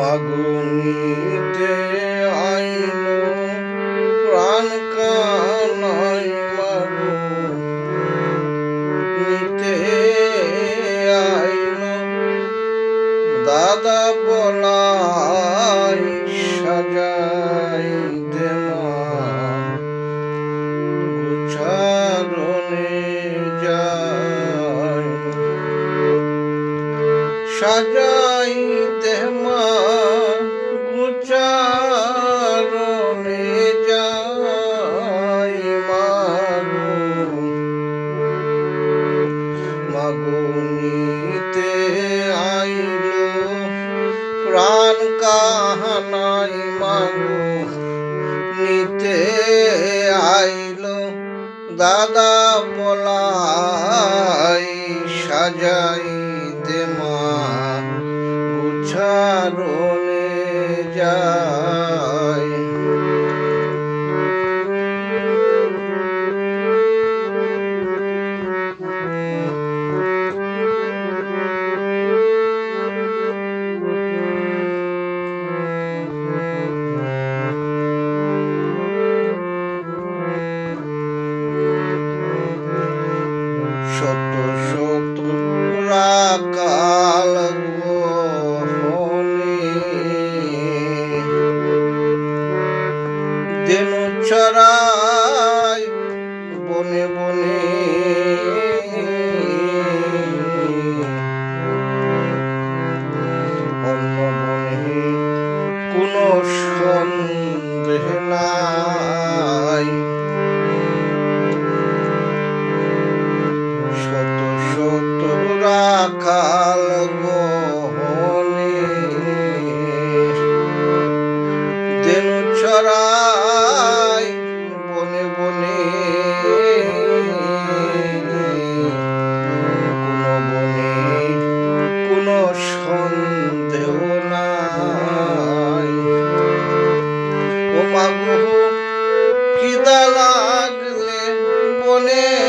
মাগুনিতে আইল প্রাণ কানাই মাগু নিতে আইল দাদা বলাই সাজাই দেমা গুছারণে যায় সাজাই নিতে আইল। দাদা পলাই সাজাই দেমা গুছারণে যায় দিন ছড়াই বনে বনে। অন্য বনে কোনো সন্দেহ নাই। শত শত রাখাল গহনে খিদা লাগলে বনের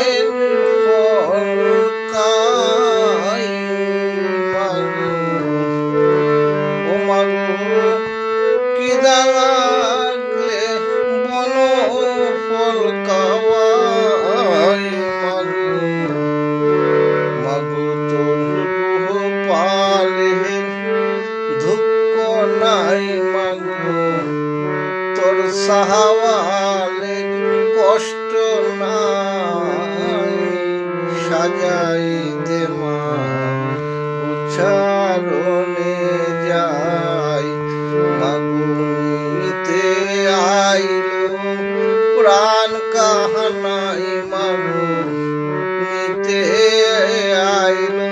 তোর সাহাওয়ালে কষ্ট নাই, সাজাই দে মা উচ্চারণে যাই, মাগুনিতে আইলো প্রাণ কাহানাই মাগু নিতে আইলো,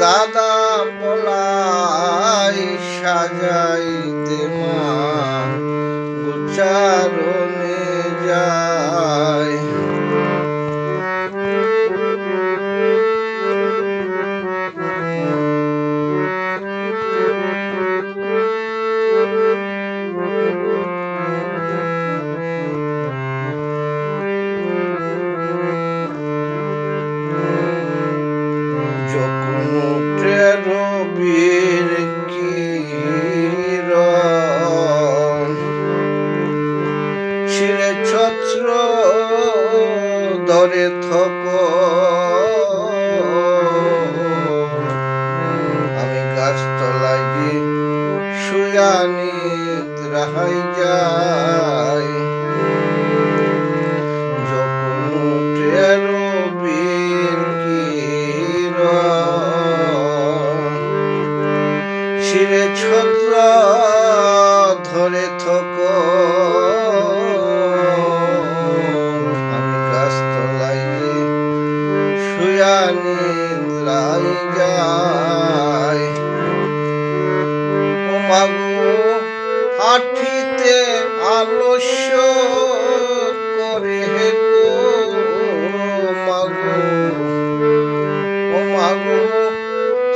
দাদা পলাই সাজাই দে মা উচ্চারণে ছিঁড়ে ছত্র ধরে থক। আমি গাছতলায় গিয়ে শুয়া নিদ্রাহাই যাই। ছত্র ধরে থক।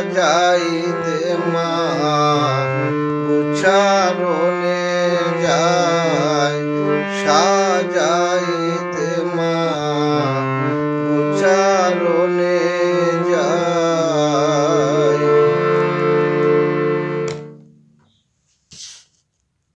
সাজাই